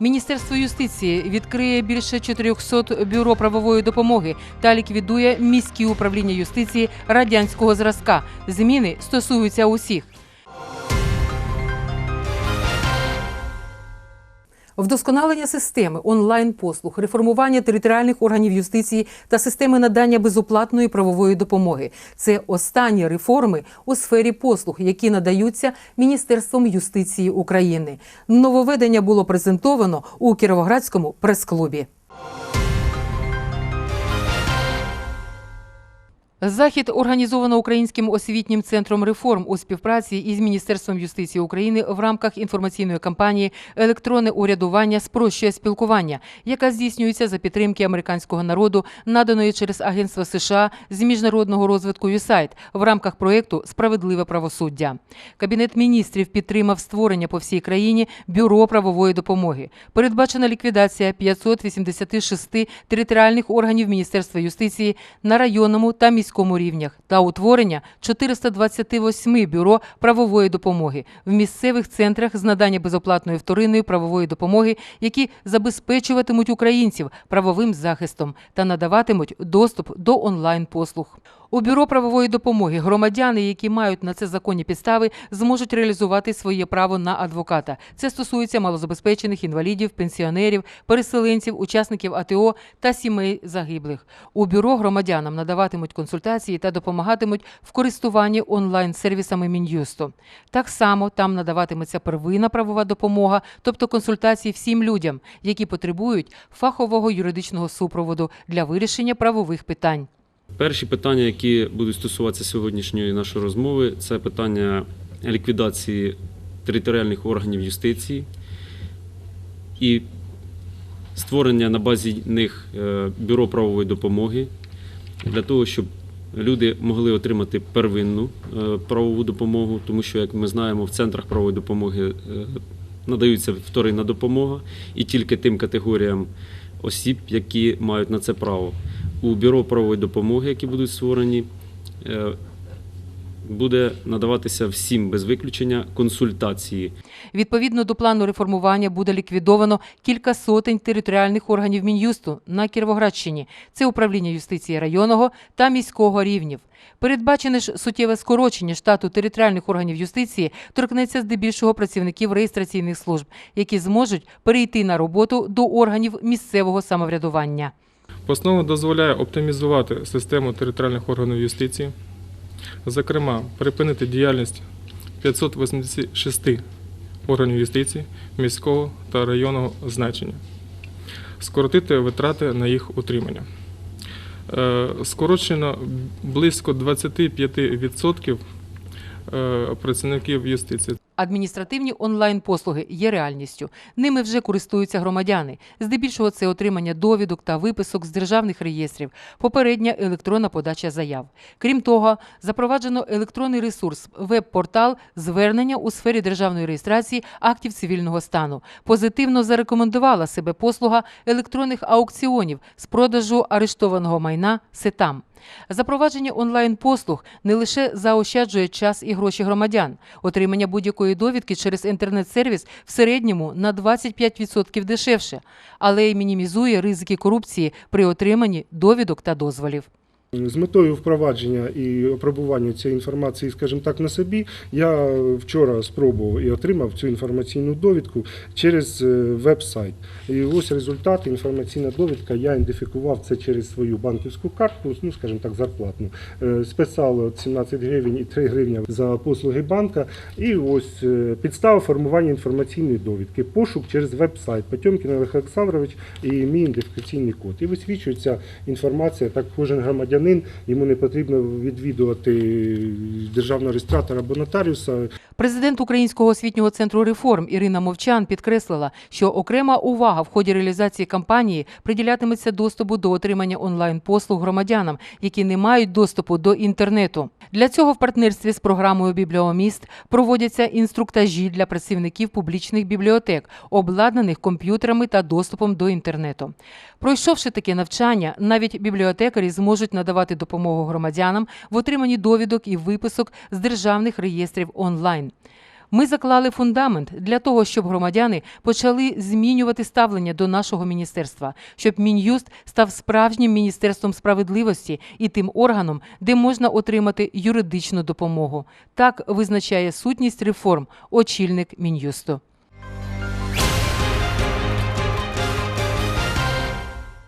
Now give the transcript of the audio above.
Міністерство юстиції відкриє більше 400 бюро правової допомоги та ліквідує міські управління юстиції радянського зразка. Зміни стосуються усіх. Вдосконалення системи онлайн-послуг, реформування територіальних органів юстиції та системи надання безоплатної правової допомоги це останні реформи у сфері послуг, які надаються Міністерством юстиції України. Нововведення було презентовано у Кіровоградському прес-клубі. Захід організовано Українським освітнім центром реформ у співпраці із Міністерством юстиції України в рамках інформаційної кампанії Електронне урядування спрощує спілкування, яка здійснюється за підтримки американського народу, наданої через Агентство США з міжнародного розвитку USAID в рамках проєкту Справедливе правосуддя. Кабінет міністрів підтримав створення по всій країні бюро правової допомоги. Передбачена ліквідація 586 територіальних органів Міністерства юстиції на районному та міському рівнях та утворення 428 бюро правової допомоги в місцевих центрах з надання безоплатної вторинної правової допомоги, які забезпечуватимуть українців правовим захистом та надаватимуть доступ до онлайн-послуг. У бюро правової допомоги громадяни, які мають на це законні підстави, зможуть реалізувати своє право на адвоката. Це стосується малозабезпечених інвалідів, пенсіонерів, переселенців, учасників АТО та сімей загиблих. У бюро громадянам надаватимуть консультації та допомагатимуть в користуванні онлайн-сервісами Мін'юсту. Так само там надаватиметься первинна правова допомога, тобто консультації всім людям, які потребують фахового юридичного супроводу для вирішення правових питань. Перші питання, які будуть стосуватися сьогоднішньої нашої розмови, це питання ліквідації територіальних органів юстиції і створення на базі них е, бюро правової допомоги для того, щоб люди могли отримати первинну е, правову допомогу, тому що, як ми знаємо, в центрах правової допомоги е, надаються вторинна допомога і тільки тим категоріям осіб, які мають на це право. У бюро правової допомоги, які будуть створені, е, буде надаватися всім без виключення консультації Відповідно до плану реформування буде ліквідовано кілька сотень територіальних органів Мін'юсту на Кіровоградщині. Це управління юстиції районного та міського рівнів. Передбачене ж суттєве скорочення штату територіальних органів юстиції торкнеться здебільшого працівників реєстраційних служб, які зможуть перейти на роботу до органів місцевого самоврядування. Постанова дозволяє оптимізувати систему територіальних органів юстиції, зокрема, припинити діяльність 586 органів юстиції міського та районного значення, скоротити витрати на їх утримання. Е, Скорочено близько 25% е, працівників юстиції. Адміністративні онлайн-послуги є реальністю. Ними вже користуються громадяни. Здебільшого це отримання довідок та виписок з державних реєстрів, попередня електронна подача заяв. Крім того, запроваджено електронний ресурс веб-портал звернення у сфері державної реєстрації актів цивільного стану. Позитивно зарекомендувала себе послуга електронних аукціонів з продажу арештованого майна Сетам. Запровадження онлайн-послуг не лише заощаджує час і гроші громадян. Отримання будь-якої довідки через інтернет-сервіс в середньому на 25% дешевше, але й мінімізує ризики корупції при отриманні довідок та дозволів. З метою впровадження і опробування цієї інформації, скажімо так, на собі, я вчора спробував і отримав цю інформаційну довідку через е, веб-сайт. І ось результат, інформаційна довідка, я ідентифікував це через свою банківську картку, ну, скажімо так, зарплатну. Е, Списали от 17 гривень і 3 гривні за послуги банка. І ось е, підстава формування інформаційної довідки, пошук через веб-сайт Потьомкін Олег Олександрович і мій ідентифікаційний код. І висвічується інформація, так кожен громадянин, йому не потрібно відвідувати державного реєстратора або нотаріуса. Президент Українського освітнього центру реформ Ірина Мовчан підкреслила, що окрема увага в ході реалізації кампанії приділятиметься доступу до отримання онлайн-послуг громадянам, які не мають доступу до інтернету. Для цього в партнерстві з програмою Бібліоміст проводяться інструктажі для працівників публічних бібліотек, обладнаних комп'ютерами та доступом до інтернету. Пройшовши таке навчання, навіть бібліотекарі зможуть надавати допомогу громадянам в отриманні довідок і виписок з державних реєстрів онлайн. Ми заклали фундамент для того, щоб громадяни почали змінювати ставлення до нашого міністерства, щоб Мін'юст став справжнім міністерством справедливості і тим органом, де можна отримати юридичну допомогу. Так визначає сутність реформ очільник Мін'юсту.